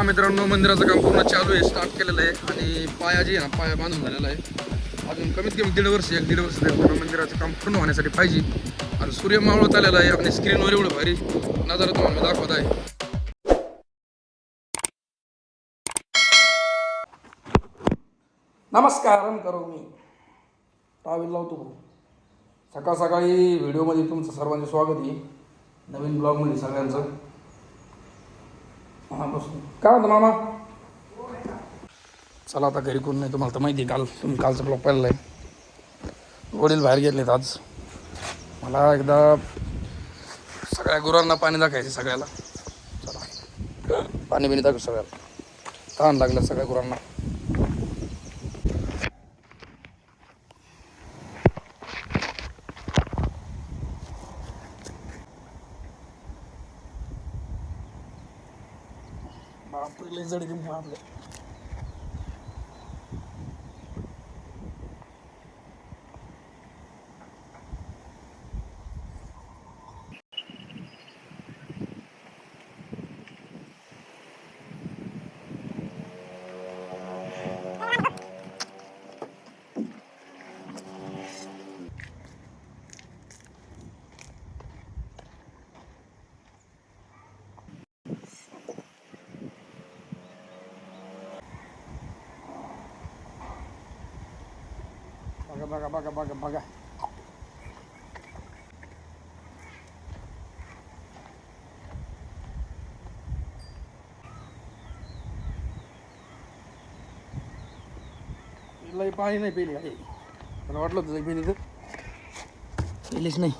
हा मित्रांनो मंदिराचं काम पूर्ण चालू आहे स्टार्ट केलेलं आहे आणि पाया जी आहे ना पाया बांधून झालेला आहे. अजून कमीत कमी दीड वर्ष एक दीड वर्ष पूर्ण मंदिराचं काम पूर्ण होण्यासाठी पाहिजे. आणि सूर्य मावळत आलेला आहे आपल्या स्क्रीनवर एवढं भारी नजारा तुम्हाला दाखवत आहे. नमस्कार करो मी. टावेल लावतो सकाळ सकाळी व्हिडिओमध्ये तुमचं सर्वांचं स्वागत आहे. नवीन ब्लॉगमध्ये सगळ्यांचं. काय म्हणतो मामा? चला आता घरी कोण नाही तुम्हाला तर माहिती आहे काल तुम्ही कालचा ब्लॉक पाहिला आहे. वडील बाहेर गेलेत आज. मला एकदा सगळ्या गुरांना पाणी दाखायचं सगळ्याला. चला. पाणी बिणी दाखव सगळ्याला. तहान लागलं सगळ्या गुरांना. बापरे लय जड गेम मारलं. बघा बघा बघा बघा. लई पाणी नाही पिली आहे मला वाटलं होतं पिली तर पिलीच नाही.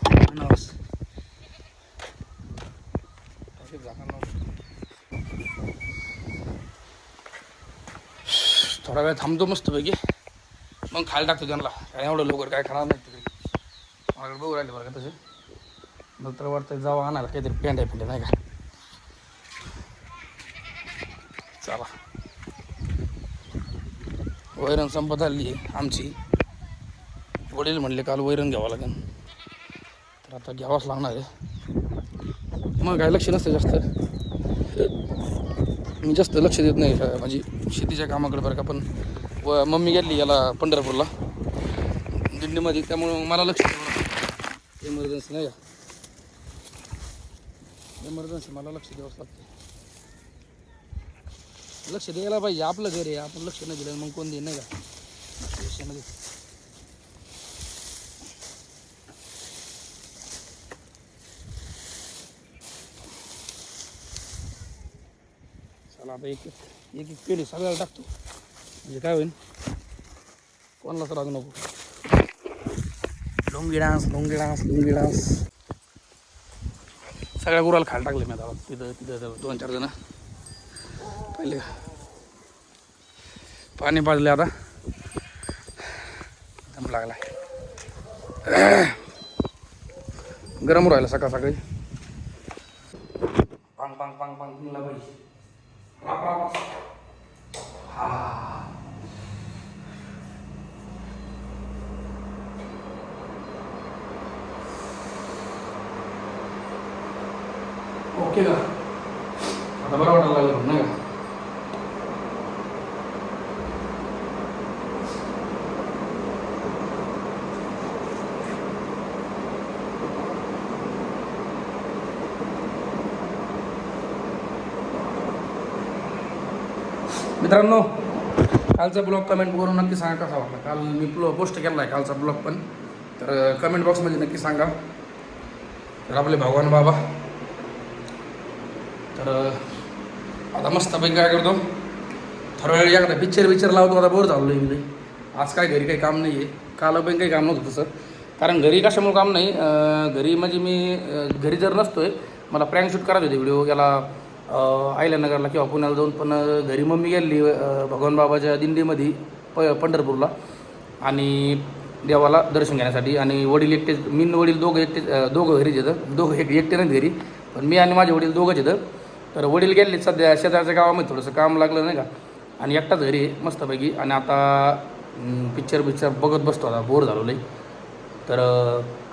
थोडा वेळ थांबतो मस्तपैकी. मग खायला टाकतो त्यांना. काय एवढं लवकर काय खाणार नाही तिकडे. माझ्याकडे बघू राहिले बरं का तसे. नंतर तर वाटतं जावं आणायला काहीतरी पेंड आहे पिंड नाही का? चला. वैरण संपत आली आहे आमची. वडील म्हणले काल वैरण घ्यावं लागेल. तर आता घ्यावाच लागणार आहे. मग काय लक्ष नसतं जास्त. मी जास्त लक्ष देत नाही म्हणजे शेतीच्या कामाकडे बरं का पण व मम्मी गेली याला पंढरपूरला. दिंडीमध्ये त्यामुळं मला लक्ष एमर्जन्सी नाही का? एमर्जन्सी मला लक्ष द्यावंच लागतं लक्ष द्यायला पाहिजे आपलं घर आहे आपण लक्ष नाही दिलं मग कोण देईन नाही का? विषयामध्ये चला आता एक एक एक पेली सगळ्याला टाकतो. म्हणजे काय होईल कोणालाच रागू नको. Lungi dance lungi dance lungi dance. सगळ्या गुराला खायला टाकले मी आता तिथं तिथं दोन चार जण. पाहिले का पाणी पाजले आता. दम लागला गरम राहिलं सकाळ सकाळी. पांग पांग पांग पांग पाहिजे राप का आता बरं वाटायला लागलं नाही का मित्रांनो कालचा ब्लॉग कमेंट करून नक्की सांगा कसा वाटला काल मी प्लो पोस्ट केला आहे कालचा ब्लॉग पण तर कमेंट बॉक्समध्ये नक्की सांगा तर आपले भगवान बाबा तर आता मस्तपैकी काय करतो? थोडा वेळ एखादा पिक्चर बिक्चर लावतो आता बोर झालो आहे मी आज काय घरी काही काम नाही आहे काल पण काही काम नव्हतं तसं. कारण घरी कशामुळे काम नाही? घरी म्हणजे मी घरी जर नसतोय मला प्रँक शूट करायचे होते व्हिडिओ याला आयल्यानगरला किंवा पुण्याला जाऊन पण घरी मम्मी गेली भगवान बाबाच्या दिंडीमध्ये प पंढरपूरला. आणि देवाला दर्शन घेण्यासाठी. आणि वडील एकटे मी वडील दोघं एकटे दोघं घरीच येतं दोघं एक एकटे नाही घरी. पण मी आणि माझे वडील दोघंच येतं तर वडील गेले सध्या शेजारच्या गावामध्ये थोडंसं काम लागलं नाही का? आणि एकटाच घरी आहे मस्तपैकी. आणि आता पिक्चर पिक्चर बघत बसतो आता बोर झालो लई. तर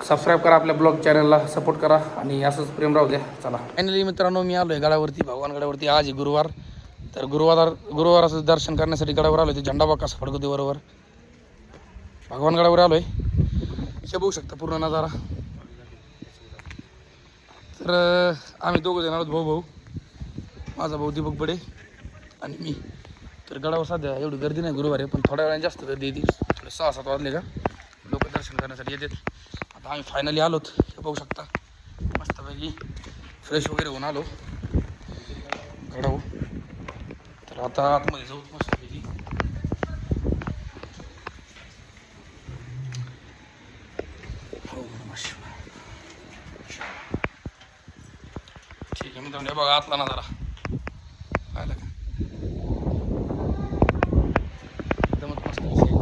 सबस्क्राईब करा आपल्या ब्लॉग चॅनलला सपोर्ट करा. आणि असंच प्रेम राहू द्या. चला. फायनली मित्रांनो मी आलो आहे गडावरती भगवान गडावरती. आज गुरुवार. तर गुरुवार गुरुवाराचं दर्शन करण्यासाठी गडावर आलो ते झेंडाबाग कसा फडकवते बरोबर. भगवान गडावर आलो आहे हे बघू शकता पूर्ण नजारा. तर आम्ही दोघं जण आहोत भाऊ भाऊ माझा भाऊ दीपक बडे आणि मी. तर गडावर सध्या एवढी गर्दी नाही गुरुवारी पण थोड्या वेळाने जास्त गर्दी येते थोडे सहा सात वाजले का? लोक दर्शन करण्यासाठी येतात. आता आम्ही फायनली आलोत. हे बघू शकता. मस्तपैकी फ्रेश वगैरे होऊन आलो. गडावर. तर आता आतमध्ये जाऊ मस्तपैकी. हो ठीक आहे मी हे बघा आतला ना जरा पाहिलं का एकदमच मस्त विषय आहे.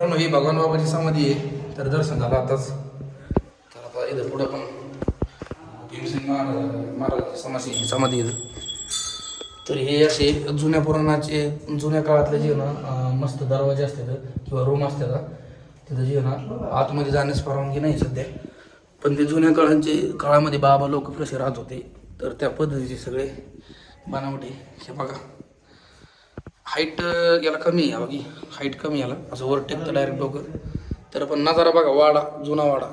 मित्रांनो, ही भगवान समाधी आहे तर दर्शन झालं आताच. तर आता इथं पुढं पण भीमसिंग महाराज महाराजांची समाधी समाधी तर हे असे जुन्या पुराणाचे जुन्या काळातले जे ना मस्त दरवाजे असतात किंवा रूम असतात तिथं जे ना आतमध्ये जाण्यास परवानगी नाही सध्या. पण ते जुन्या काळांचे काळामध्ये बाबा लोक कसे राहत होते तर त्या पद्धतीचे सगळे बनावटी हे बघा. हाईट याला कमी आहे बाकी हाईट कमी याला. असं वर टेकतं डायरेक्ट डोकं तर पण नजारा बघा वाडा जुना वाडा.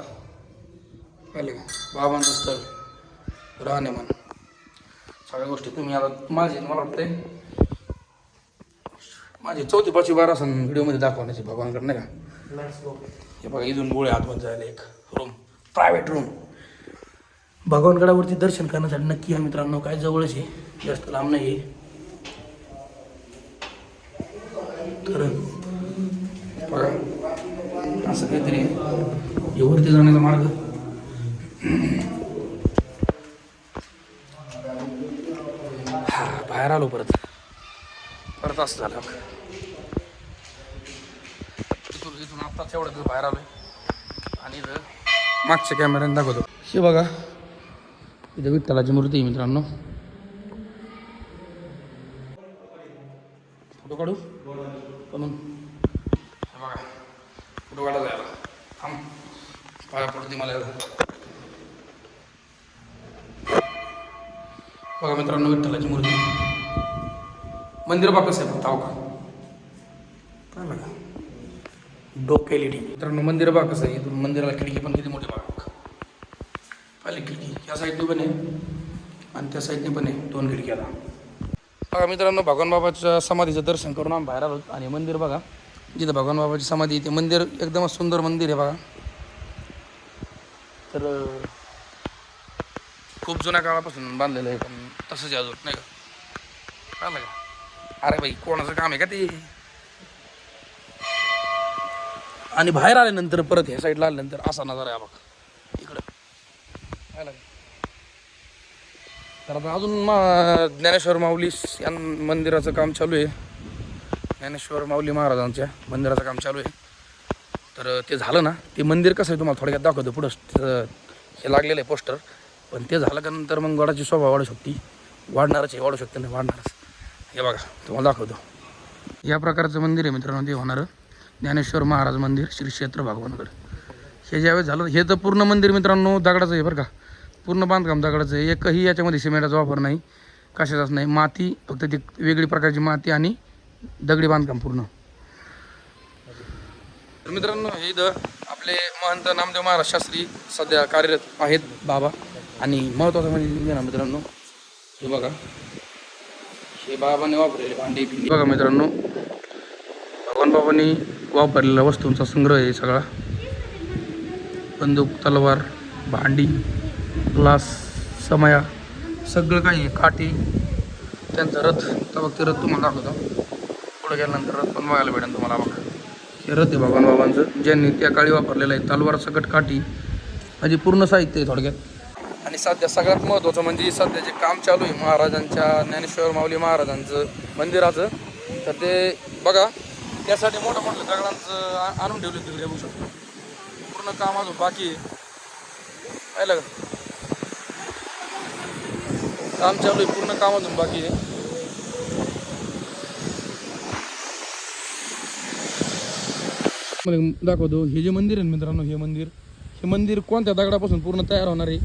पाहिले का? बाबांचं स्थळ. राहणीमान सगळ्या गोष्टी तुम्ही आता माझी मला वाटतंय. माझी चौथी पाचवी बारा असं व्हिडिओमध्ये दाखवण्याची भगवानकडे नाही का? हे बघा इथून गोळे आतमध्ये जायला एक रूम प्रायव्हेट रूम भगवानगडावरती दर्शन करण्यासाठी नक्की या मित्रांनो काय जवळच आहे. जास्त लांब नाही आहे तर बघा. असं काहीतरी आहे. वरती जाण्याचा मार्ग. हा बाहेर आलो परत. परत असं झालं इथून इथून आत्ताच एवढं बाहेर आलोय. आणि इथं मागच्या कॅमेऱ्याने दाखवतो. हे बघा. इथं विठ्ठलाची मूर्ती आहे मित्रांनो. फोटो काढू? म्हणून हे बघा. फोटो काढा जायला थांब. पाया पडते मला बघा मित्रांनो विठ्ठलाची मूर्ती. मंदिर बघा कसं आहे फक्त का पाहिलं का? डोके लेडी. मित्रांनो मंदिर बा कसं आहे. इथून मंदिराला खिडकी पण किती मोठी बाग पाहिली खिडकी? या साईडने पण आहे आणि त्या साईडने पण आहे. दोन खिडक्याला बघा मित्रांनो भगवान बाबाच्या समाधीचं दर्शन करून आम्ही बाहेर आलो आणि मंदिर बघा. जिथं भगवान बाबाची समाधी ते मंदिर एकदमच सुंदर मंदिर आहे बघा. तर खूप जुन्या काळापासून बांधलेलं आहे पण तसंच अजून नाही का? कळलं का? अरे भाई कोणाचं काम आहे का ते? आणि बाहेर आल्यानंतर परत ह्या साईडला आल्यानंतर असा नजारा आहे बघ इकडं. कळलं तर आता अजून मा ज्ञानेश्वर माऊली या मंदिराचं काम चालू आहे. ज्ञानेश्वर माऊली महाराजांच्या मंदिराचं काम चालू आहे. तर ते झालं ना ते मंदिर कसं आहे तुम्हाला थोडक्यात दाखवतो पुढं. हे लागलेलं आहे पोस्टर. पण ते झालं का नंतर मग गडाची शोभा वाढू शकते. वाढणारच आहे वाढू शकते नाही वाढणारच. हे बघा तुम्हाला दाखवतो. या प्रकारचं मंदिर आहे मित्रांनो ते होणारं ज्ञानेश्वर महाराज मंदिर श्री क्षेत्र भगवानगड. हे ज्यावेळेस झालं हे तर पूर्ण मंदिर मित्रांनो दगडाचं आहे बरं का. पूर्ण बांधकाम दगडाचं आहे. एकही याच्यामध्ये सिमेंटाचा वापर नाही कशाचाच नाही. माती फक्त ती वेगळी प्रकारची माती आणि दगडी बांधकाम पूर्ण. तर मित्रांनो हे इथं आपले महंत नामदेव महाराज शास्त्री सध्या कार्यरत आहेत बाबा. आणि महत्त्वाचं म्हणजे ना मित्रांनो हे बघा. हे बाबाने वापरलेले भांडे. बघा मित्रांनो भगवान बाबांनी वापरलेल्या वस्तूंचा संग्रह आहे सगळा. बंदूक तलवार भांडी ग्लास समया सगळं काही काठी त्यांचा रथ तर ते रथ तुम्हाला दाखवतो. पुढे गेल्यानंतर रथ पण बघायला भेटेल तुम्हाला बघा. हे रथ आहे भगवान बाबांचं. ज्यांनी त्या काळी वापरलेलं आहे तलवार सकट काठी म्हणजे पूर्ण साहित्य आहे थोडक्यात. आणि सध्या सगळ्यात महत्त्वाचं म्हणजे सध्या जे काम चालू आहे महाराजांच्या ज्ञानेश्वर माऊली महाराजांचं मंदिराचं तर ते बघा. त्यासाठी मोठं मोठं दगडांचं आणून ठेवले तिकडे बघू शकतो. पूर्ण काम अजून बाकी आहे. पाहिलं का? काम चालू आहे पूर्ण काम अजून बाकी आहे. दाखवतो. हे जे मंदिर आहे मित्रांनो हे मंदिर हे मंदिर कोणत्या दगडापासून पूर्ण तयार होणार आहे?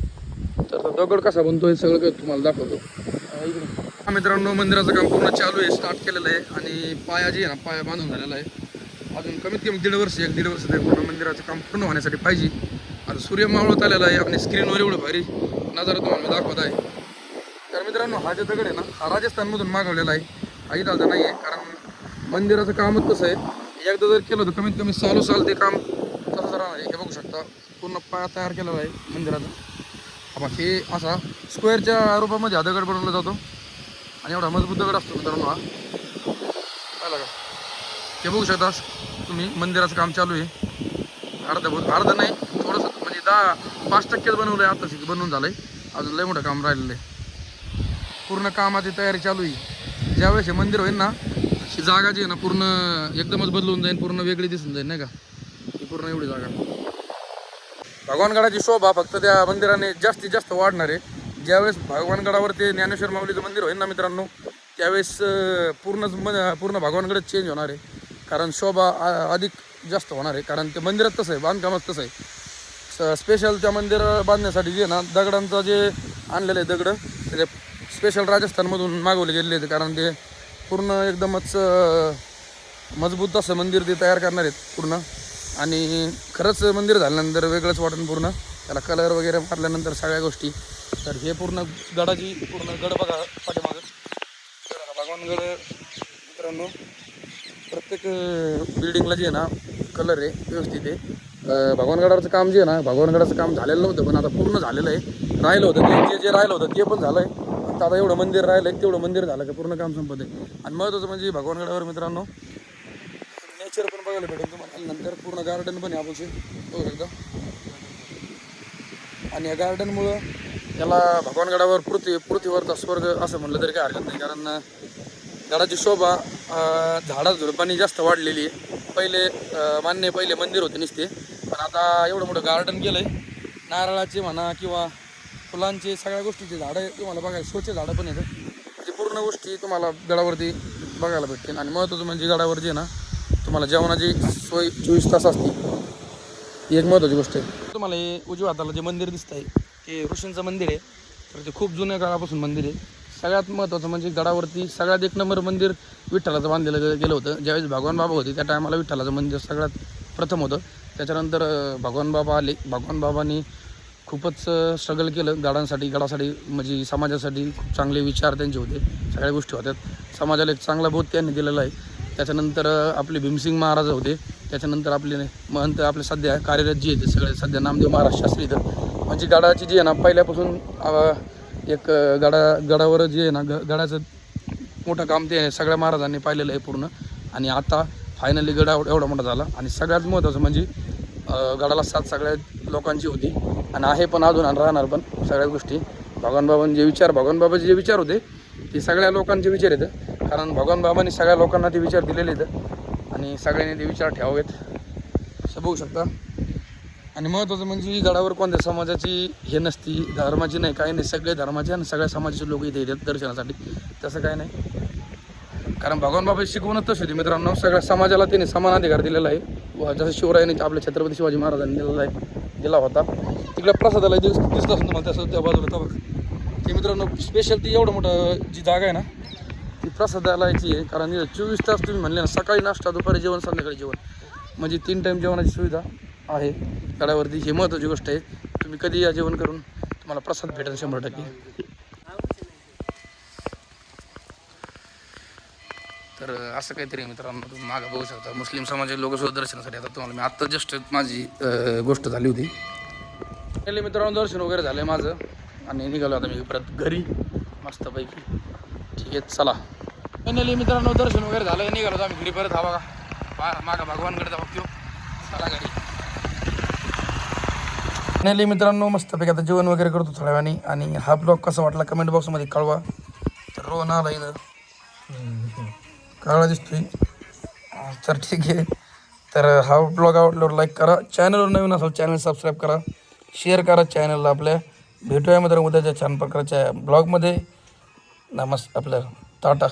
तर दगड कसा बनतो हे सगळं काही तुम्हाला दाखवतो. हा मित्रांनो मंदिराचं काम पूर्ण चालू आहे स्टार्ट केलेलं आहे आणि पाया जे आहे ना पाया बांधून झालेला आहे. अजून कमीत कमी दीड वर्ष एक दीड वर्ष ते पूर्ण मंदिराचं काम पूर्ण होण्यासाठी पाहिजे. आता सूर्य मावळत आलेला आहे आणि स्क्रीनवर एवढं भारी नजारा तुम्हाला मी दाखवत आहे. तर मित्रांनो हा जे दगड आहे ना हा राजस्थानमधून मागवलेला आहे. हा इथालचा नाही आहे कारण मंदिराचं कामच तसं आहे. एकदा जर केलं तर कमीत कमी सालो साल ते काम. तसंच राहणार आहे हे बघू शकता. पूर्ण पाया तयार केलेला आहे मंदिराचा. हा हे असा स्क्वेअरच्या रूपामध्ये हा दगड बनवला जातो. आणि एवढा मजबूत दगड असतो मित्रांनो हा. पाहिला का? हे बघू शकता तुम्ही मंदिराचं काम चालू आहे. अर्धा बहुत अर्धा नाही थोडंसं म्हणजे दहा पाच टक्केच बनवलं आहे आताच बनवून झालं आहे अजून लय मोठं काम राहिलेलं आहे. पूर्ण कामाची तयारी चालू आहे. ज्यावेळेस हे मंदिर होईल ना ही जागा जी आहे ना पूर्ण एकदमच बदलून जाईल पूर्ण वेगळी दिसून जाईल नाही का? ही पूर्ण एवढी जागा. भगवानगडाची शोभा फक्त त्या मंदिराने जास्तीत जास्त वाढणार आहे. ज्यावेळेस भगवानगडावर ते ज्ञानेश्वर माऊलीचं मंदिर होईल ना मित्रांनो त्यावेळेस पूर्ण पूर्णच पूर्ण भगवानगडच चेंज होणार आहे. कारण शोभा अधिक जास्त होणार आहे. कारण ते मंदिरात तसं आहे बांधकामात तसं आहे. स्पेशल त्या मंदिर बांधण्यासाठी जे आहे ना दगडांचं जे आणलेलं आहे दगडं ते स्पेशल राजस्थानमधून मागवले गेलेले आहेत. कारण ते पूर्ण एकदमच मजबूत असं मंदिर ते तयार करणार आहेत पूर्ण. आणि खरंच मंदिर झाल्यानंतर वेगळंच वाटण पूर्ण. त्याला कलर वगैरे मारल्यानंतर सगळ्या गोष्टी. तर हे पूर्ण गडाची पूर्ण गड बघा पाठीमागं. तर भगवानगड मित्रांनो प्रत्येक बिल्डिंगला जे आहे ना कलर आहे व्यवस्थित आहे. भगवानगडाचं काम जे आहे ना भगवानगडाचं काम झालेलं नव्हतं पण आता पूर्ण झालेलं आहे. राहिलं होतं ते जे जे राहिलं होतं ते पण झालं आहे फक्त आता एवढं मंदिर राहिलं आहे तेवढं मंदिर झालं का पूर्ण काम संपत आहे. आणि महत्त्वाचं म्हणजे भगवानगडावर मित्रांनो नेचर पण बघायला भेटेल तुम्हाला. नंतर पूर्ण गार्डन पण आहे आपण बघू एकदा आणि या गार्डनमुळं त्याला भगवानगडावर पृथ्वी पृथ्वीवरचा स्वर्ग असं म्हणलं तरी काय हरकत नाही. कारण झाडाची गडाची शोभा झाडा झुडपांनी जास्त वाढलेली आहे. पहिले मान्य पहिले मंदिर होते नुसते. पण आता एवढं मोठं गार्डन केलं आहे नारळाचे म्हणा किंवा फुलांचे सगळ्या गोष्टीचे झाडं तुम्हाला बघायला शोचे झाडं पण येतात म्हणजे पूर्ण गोष्टी तुम्हाला गडावरती बघायला भेटतील. आणि महत्त्वाचं म्हणजे गडावर जे आहे ना तुम्हाला जेवणाची सोय चोवीस तास असते. ही एक महत्त्वाची गोष्ट आहे. तुम्हाला हे उजव्या हाताला जे मंदिर दिसत आहे ते ऋषींचं मंदिर आहे. तर ते खूप जुन्या काळापासून मंदिर आहे. सगळ्यात महत्त्वाचं म्हणजे गडावरती सगळ्यात एक नंबर मंदिर विठ्ठलाचं बांधलेलं गेलं होतं. ज्यावेळेस भगवान बाबा होते त्या टायमाला विठ्ठलाचं मंदिर सगळ्यात प्रथम होतं. त्याच्यानंतर भगवान बाबा आले. भगवान बाबांनी खूपच स्ट्रगल केलं गाडांसाठी गडासाठी म्हणजे समाजासाठी खूप चांगले विचार त्यांचे होते सगळ्या गोष्टी होत्यात समाजाला एक चांगला बोध त्यांनी दिलेला आहे. त्याच्यानंतर आपले भीमसिंग महाराज होते. त्याच्यानंतर आपले महंत आपले सध्या कार्यरत जे आहेत सगळे सध्या नामदेव महाराज शास्त्री इथं. म्हणजे गडाची जी आहे ना पहिल्यापासून एक गडा गडावर जे आहे ना ग गडाचं मोठं काम ते सगळ्या महाराजांनी पाहिलेलं आहे पूर्ण. आणि आता फायनली गडा एवढा मोठा झाला. आणि सगळ्यात महत्त्वाचं म्हणजे गडाला साथ सगळ्या लोकांची होती. आणि आहे पण अजून आणि राहणार पण सगळ्या गोष्टी. भगवान बाबांचे जे विचार भगवान बाबाचे जे विचार होते ते सगळ्या लोकांचे विचार येतं कारण भगवान बाबांनी सगळ्या लोकांना ते विचार दिलेले आहेत. आणि सगळ्यांनी ते विचार ठेवावेत. असं बघू शकता. आणि महत्त्वाचं म्हणजे गडावर कोणत्या समाजाची हे नसती धर्माची नाही काही नाही. सगळे धर्माचे आणि सगळ्या समाजाचे लोक इथे येतात दर्शनासाठी. तसं काय नाही. कारण भगवान बाबा शिकवणच तशी होती मित्रांनो. सगळ्या समाजाला त्यांनी समान अधिकार दिलेला आहे. जसं शिवरायांनी आपल्या छत्रपती शिवाजी महाराजांनी दिलेला आहे दिला होता. तिकडे प्रसादाला दिस दिसत असं तुम्हाला तसं त्या बाजूला तर ते मित्रांनो स्पेशल ती एवढं मोठं जी जागा आहे ना ती प्रसादालयाची आहे. कारण चोवीस तास तुम्ही म्हणले ना सकाळी नाश्ता दुपारी जेवण संध्याकाळी जेवण. म्हणजे तीन टाईम जेवणाची सुविधा आहे. गडावरती ही महत्त्वाची गोष्ट आहे. तुम्ही कधी या जेवण करून तुम्हाला प्रसाद भेटेल शंभर टक्के. तर असं काहीतरी आहे मित्रांनो तुम्ही मागं बघू शकता. मुस्लिम समाजाचे लोक सुद्धा दर्शनासाठी आता तुम्हाला मी आत्ता जस्ट माझी गोष्ट झाली होती. पहिले मित्रांनो दर्शन वगैरे झालं माझं. आणि निघालो आता मी परत घरी. मस्तपैकी. ठीक आहे चला. फायनली मित्रांनो दर्शन वगैरे झालं निघालो आम्ही घरी परत. हा बघा. बा मागा भगवानकडे बघतो चला गाडी फायनली मित्रांनो मस्तपैकी आता जेवण वगैरे करतो थोड्या वेळाने. आणि हा ब्लॉग कसा वाटला कमेंट बॉक्समध्ये कळवा. तर रोहन आला इथं. काळा दिसतोय. तर ठीक आहे. तर हा ब्लॉग आवडल्यावर लाईक करा. चॅनलवर नवीन असाल चॅनल सबस्क्राईब करा. शेअर करा चॅनलला आपल्या. भेटूया मित्रांनो उद्याच्या छान प्रकारच्या ब्लॉगमध्ये नमस् आपल्या टाटा.